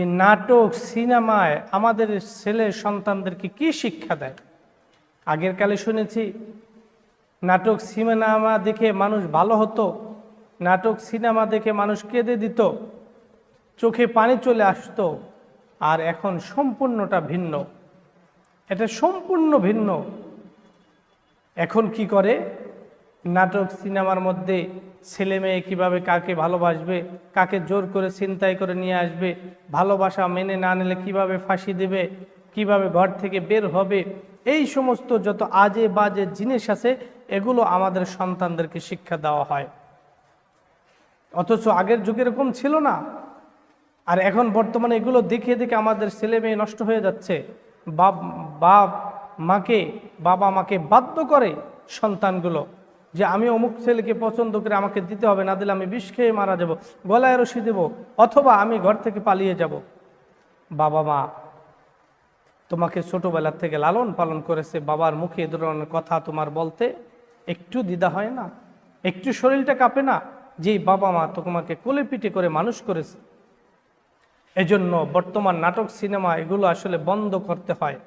যে নাটক, সিনেমায় আমাদের ছেলে সন্তানদেরকে কি শিক্ষা দেয়? আগের কালে শুনেছি, নাটক সিনেমা দেখে মানুষ ভালো হতো, নাটক সিনেমা দেখে মানুষ কেঁদে দিত, চোখে পানি চলে আসতো, আর এখন সম্পূর্ণটা ভিন্ন। এটা সম্পূর্ণ ভিন্ন। এখন কি করে? নাটক সিনেমার মধ্যে ছেলে মেয়ে কীভাবে কাকে ভালোবাসবে, কাকে জোর করে চিন্তাই করে নিয়ে আসবে, ভালোবাসা মেনে না নিলে কীভাবে ফাঁসি দেবে, কীভাবে ঘর থেকে বের হবে, এই সমস্ত যত আজে বাজে জিনিস আছে, এগুলো আমাদের সন্তানদেরকে শিক্ষা দেওয়া হয়। অথচ আগের যুগে এরকম ছিল না। আর এখন বর্তমানে এগুলো দেখে দেখে আমাদের ছেলে মেয়ে নষ্ট হয়ে যাচ্ছে। বাপ বাপ মাকে, বাবা মাকে বাধ্য করে সন্তানগুলো যে আমি অমুক ছেলেকে পছন্দ করে আমাকে দিতে হবে, না দিলে আমি বিষ খেয়ে মারা যাব, গলায় রশি দেব, অথবা আমি ঘর থেকে পালিয়ে যাব। বাবা মা, তোমাকে ছোটোবেলার থেকে লালন পালন করেছে, বাবার মুখে ধরনের কথা তোমার বলতে একটু দ্বিধা হয় না? একটু শরীরটা কাঁপে না? যেই বাবা মা তোমাকে কোলে পিঠে করে মানুষ করেছে। এজন্য বর্তমান নাটক, সিনেমা এগুলো আসলে বন্ধ করতে হয়।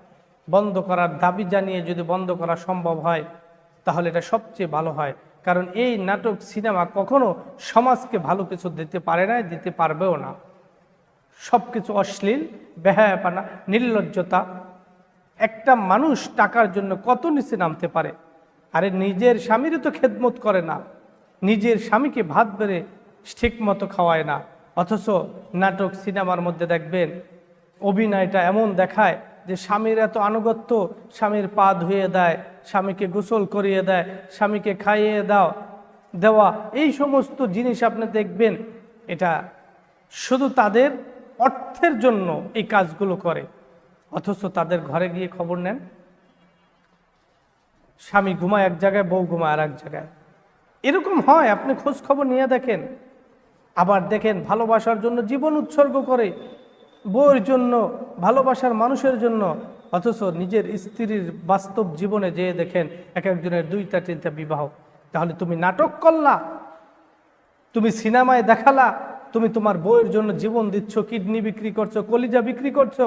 বন্ধ করার দাবি জানিয়ে যদি বন্ধ করা সম্ভব হয় তাহলে এটা সবচেয়ে ভালো হয়। কারণ এই নাটক, সিনেমা কখনো সমাজকে ভালো কিছু দিতে পারে না, দিতে পারবেও না। সব কিছু অশ্লীল, বেহায়াপানা, নির্লজ্জতা। একটা মানুষ টাকার জন্য কত নিচে নামতে পারে? আরে নিজের স্বামীরও তো খেদমত করে না। নিজের স্বামীকে ভাত বেড়ে ঠিক মতো খাওয়ায় না। অথচ নাটক, সিনেমার মধ্যে দেখবেন, অভিনয়টা এমন দেখায় যে স্বামীর এত আনুগত্য, স্বামীর পা ধুয়ে দেয়, স্বামীকে গোসল করিয়ে দেয়, স্বামীকে খাইয়ে দাও, দেওয়া, এই সমস্ত জিনিস আপনি দেখবেন, এটা শুধু তাদের অর্থের জন্য এই কাজগুলো করে। অথচ তাদের ঘরে গিয়ে খবর নেন, স্বামী ঘুমায় এক জায়গায়, বউ ঘুমায় আর এক জায়গায়। এরকম হয়, আপনি খোঁজ খবর নিয়ে দেখেন, আবার দেখেন ভালোবাসার জন্য জীবন উৎসর্গ করে বউয়ের জন্য, ভালোবাসার মানুষের জন্য, অথচ নিজের স্ত্রীর বাস্তব জীবনে যেয়ে দেখেন এক একজনের দুইটা, তিনটা বিবাহ। তাহলে তুমি নাটক করলা, তুমি সিনেমায় দেখালা, তুমি তোমার বউয়ের জন্য জীবন দিচ্ছ, কিডনি বিক্রি করছ, কলিজা বিক্রি করছ,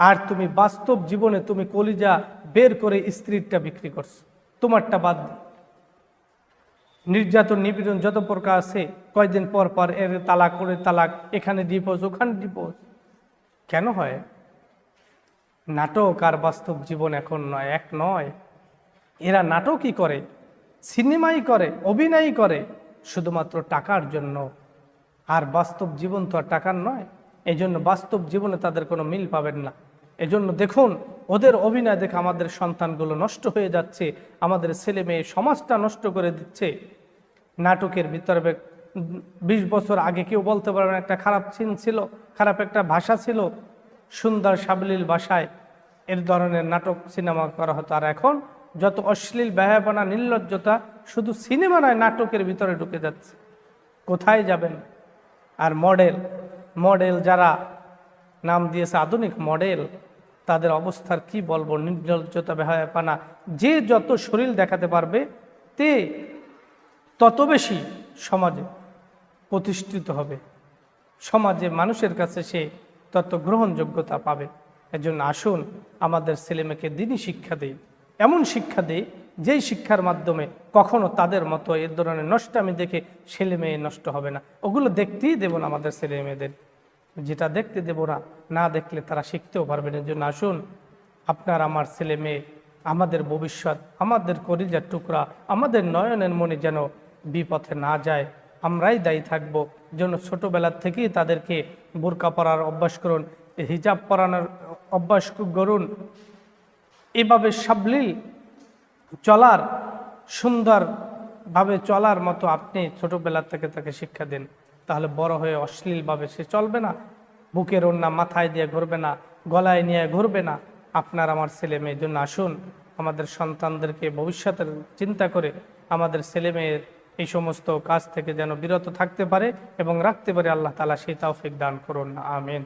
আর তুমি বাস্তব জীবনে তুমি কলিজা বের করে স্ত্রীরটা বিক্রি করছ। তোমারটা বাদ নির্যাতন, নিপীড়ন যত প্রকার আছে, কয়দিন পর পর এর তালাক করে তালাক, এখানে ডিপোজ ওখানে ডিপোজ কেন হয়? নাটক আর বাস্তব জীবন এখন নয়, এক নয়। এরা নাটকই করে, সিনেমাই করে অভিনয় করে, শুধুমাত্র টাকার জন্য। আর বাস্তব জীবন তো আর টাকার নয়। এই জন্য বাস্তব জীবনে তাদের কোনো মিল পাবেন না। এজন্য দেখুন, ওদের অভিনয় দেখে আমাদের সন্তানগুলো নষ্ট হয়ে যাচ্ছে, আমাদের ছেলে মেয়ে সমাজটা নষ্ট করে দিচ্ছে। নাটকের ভিতরে বিশ বছর আগে কেউ বলতে পারবেন একটা খারাপ চিন ছিল, খারাপ একটা ভাষা ছিল, সুন্দর সাবলীল ভাষায় এর ধরনের নাটক, সিনেমা করা হতো। আর এখন যত অশ্লীল ব্যয়াপনা নির্লজ্জতা, শুধু সিনেমা নয়, নাটকের ভিতরে ঢুকে যাচ্ছে। কোথায় যাবেন? আর মডেল মডেল যারা নাম দিয়েছে আধুনিক মডেল, তাদের অবস্থার কি বলব? নির্লজ্জতা, বেহায়াপানা, যে যত শরীর দেখাতে পারবে, তে তত বেশি সমাজে প্রতিষ্ঠিত হবে। সমাজে মানুষের কাছে সে তত গ্রহণযোগ্যতা পাবে। এজন্য আসুন আমাদের ছেলেমেয়েকে দিনই শিক্ষা দেই। এমন শিক্ষা দেই, যেই শিক্ষার মাধ্যমে কখনো তাদের মতো এ ধরনের নষ্ট আমি দেখে ছেলে মেয়ে নষ্ট হবে না। ওগুলো দেখতেই দেব না আমাদের ছেলে মেয়েদের যেটা দেখতে দেব না না দেখলে তারা শিখতেও পারবেন এর জন্য আসুন, আপনার আমার ছেলে মেয়ে আমাদের ভবিষ্যৎ, আমাদের করিজার টুকরা, আমাদের নয়নের মনে যেন বিপথে না যায়। আমরাই দায়ী থাকব। জন্য ছোটোবেলার থেকেই তাদেরকে বোরকা পরার অভ্যাস করুন, হিজাব পরানোর অভ্যাস করুন। এভাবে সাবলীল চলার, সুন্দরভাবে চলার মতো আপনি ছোটোবেলা থেকে তাকে শিক্ষা দিন। তাহলে বড় হয়ে অশ্লীলভাবে সে চলবে না, বুকের ওন্না মাথায় দিয়ে ঘুরবে না, গলায় নিয়ে ঘুরবে না। আপনার আমার ছেলে মেয়ের জন্য আসুন। আমাদের সন্তানদেরকে ভবিষ্যতের চিন্তা করে আমাদের ছেলে মেয়ের এই সমস্ত কাজ থেকে যেন বিরত থাকতে পারে এবং রাখতে পারে, আল্লাহ তালা সেই তাওফিক দান করুন। আমিন।